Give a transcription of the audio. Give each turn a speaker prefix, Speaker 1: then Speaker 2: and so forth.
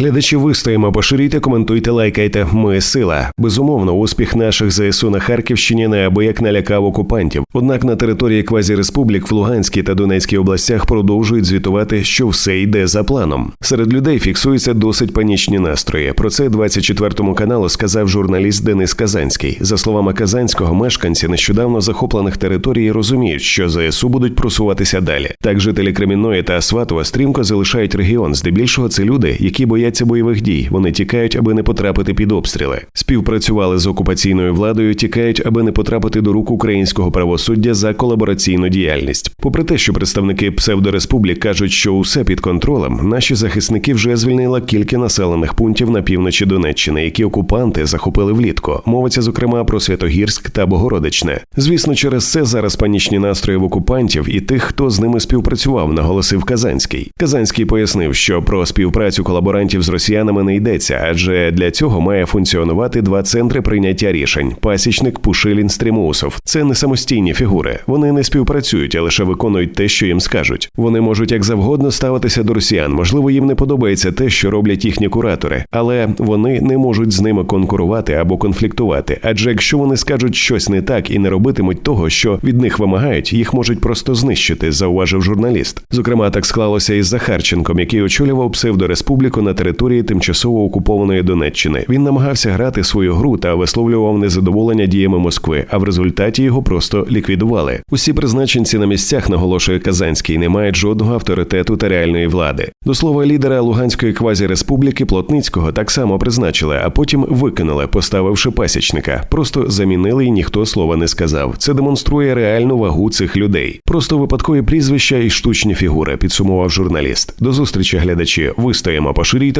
Speaker 1: Глядачі вистоїмо, поширюйте, коментуйте, лайкайте. Ми сила. Безумовно, успіх наших ЗСУ на Харківщині неабияк налякав окупантів. Однак на території квазіреспублік в Луганській та Донецькій областях продовжують звітувати, що все йде за планом. Серед людей фіксуються досить панічні настрої. Про це 24 каналу сказав журналіст Денис Казанський. За словами Казанського, мешканці нещодавно захоплених територій розуміють, що ЗСУ будуть просуватися далі. Так жителі Кремінної та Сватова стрімко залишають регіон. Здебільшого це люди, які бояться бойових дій. Вони тікають, аби не потрапити під обстріли. Співпрацювали з окупаційною владою, тікають, аби не потрапити до рук українського правосуддя за колабораційну діяльність. Попри те, що представники псевдореспублік кажуть, що усе під контролем, наші захисники вже звільнили кілька населених пунктів на півночі Донеччини, які окупанти захопили влітку. Мовиться зокрема про Святогірськ та Богородичне. Звісно, через це зараз панічні настрої в окупантів і тих, хто з ними співпрацював, наголосив Казанський. Казанський пояснив, що про співпрацю колаборантів з росіянами не йдеться, адже для цього має функціонувати два центри прийняття рішень: пасічник, Пушилін, Стрімусов. Це не самостійні фігури. Вони не співпрацюють, а лише виконують те, що їм скажуть. Вони можуть як завгодно ставитися до росіян. Можливо, їм не подобається те, що роблять їхні куратори, але вони не можуть з ними конкурувати або конфліктувати. Адже якщо вони скажуть щось не так і не робитимуть того, що від них вимагають, їх можуть просто знищити, зауважив журналіст. Зокрема, так склалося із Захарченком, який очолював псевдореспубліку на території тимчасово окупованої Донеччини. Він намагався грати свою гру та висловлював незадоволення діями Москви, а в результаті його просто ліквідували. Усі призначенці на місцях наголошує Казанський, не мають жодного авторитету та реальної влади. До слова, лідера Луганської квазіреспубліки Плотницького так само призначили, а потім викинули, поставивши пасічника. Просто замінили і ніхто слова не сказав. Це демонструє реальну вагу цих людей. Просто випадкові прізвища і штучні фігури, підсумував журналіст. До зустрічі, глядачі. Вистоїмо, поширюйте,